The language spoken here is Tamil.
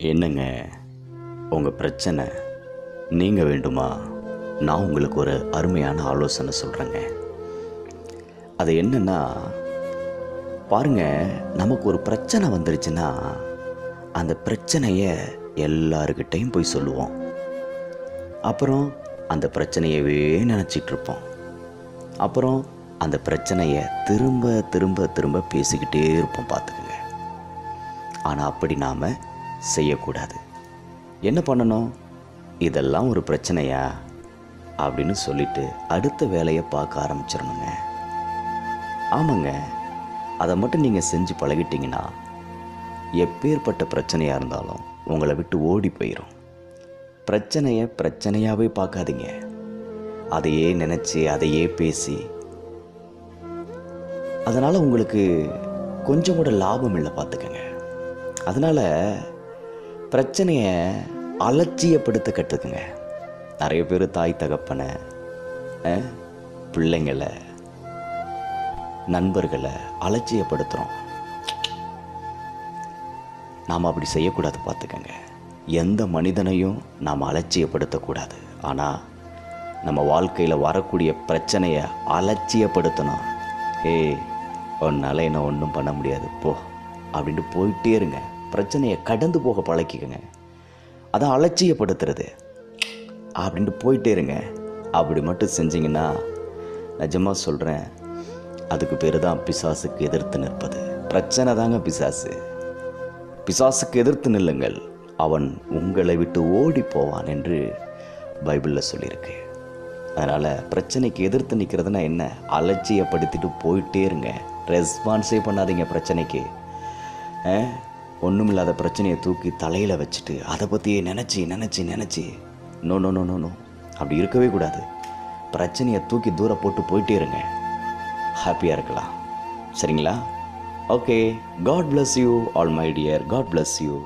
என்னங்க? உங்கள் பிரச்சனை நீங்கள் வேண்டுமா? நான் உங்களுக்கு ஒரு அருமையான ஆலோசனை சொல்கிறேங்க அது என்னென்னா பாருங்க நமக்கு ஒரு பிரச்சனை வந்துருச்சுன்னா அந்த பிரச்சனையை எல்லாருக்கிட்டையும் போய் சொல்லுவோம். அப்புறம் அந்த பிரச்சனையவே நினச்சிட்டு இருப்போம் அப்புறம் அந்த பிரச்சனையை திரும்ப திரும்ப திரும்ப பேசிக்கிட்டே இருப்போம் பார்த்துக்குங்க ஆனால் அப்படி நாம் செய்யக்கூடாது. என்ன பண்ணணும்? இதெல்லாம் ஒரு பிரச்சனையா? அப்படின்னு சொல்லிட்டு அடுத்த வேலையை பார்க்க ஆரம்பிச்சிடணுங்க. ஆமாங்க. அதை மட்டும் நீங்கள் செஞ்சு பழகிட்டீங்கன்னா எப்பேற்பட்ட பிரச்சனையாக இருந்தாலும் உங்களை விட்டு ஓடி போயிடும் பிரச்சனையை பிரச்சனையாகவே பார்க்காதீங்க. அதையே நினச்சி அதையே பேசி. அதனால் உங்களுக்கு கொஞ்சம் கூட லாபம் இல்லை பார்த்துக்கங்க. அதனால் பிரச்சனையை அலட்சியப்படுத்த கற்றுக்குங்க நிறைய பேர் தாய் தகப்பனை பிள்ளைங்களை நண்பர்களை அலட்சியப்படுத்துகிறோம் நாம் அப்படி செய்யக்கூடாது பார்த்துக்கங்க எந்த மனிதனையும் நாம் அலட்சியப்படுத்தக்கூடாது. ஆனால் நம்ம வாழ்க்கையில் வரக்கூடிய பிரச்சனையை அலட்சியப்படுத்தணும். ஏ உன்னால் என்ன ஒன்றும் பண்ண முடியாது. போ அப்படின்ட்டு போயிட்டே இருங்க. பிரச்சனையை கடந்து போக பழக்கிக்கங்க. அதை அலட்சியப்படுத்துறது. அப்படின்ட்டு போயிட்டே இருங்க. அப்படி மட்டும் செஞ்சீங்கன்னா நிஜமாக சொல்கிறேன் அதுக்கு பேர் தான் பிசாசுக்கு எதிர்த்து நிற்பது. பிரச்சனை தாங்க பிசாசு. பிசாசுக்கு எதிர்த்து நில்லுங்கள். அவன் உங்களை விட்டு ஓடி போவான் என்று பைபிளில் சொல்லியிருக்கு. அதனால் பிரச்சனைக்கு எதிர்த்து நிற்கிறதுனா என்ன? அலட்சியப்படுத்திட்டு போயிட்டே இருங்க. ரெஸ்பான்ஸே பண்ணாதீங்க பிரச்சனைக்கு. ஒன்றுமில்லாத பிரச்சனையை தூக்கி தலையில் வச்சுட்டு அதை பற்றியே நினச்சி நினச்சி நினச்சி no no no no no. அப்படி இருக்கவே கூடாது. பிரச்சனையை தூக்கி தூரம் போட்டு போயிட்டே இருங்க. ஹாப்பியாக இருக்கலாம். சரிங்களா? Okay God bless you all my dear God bless you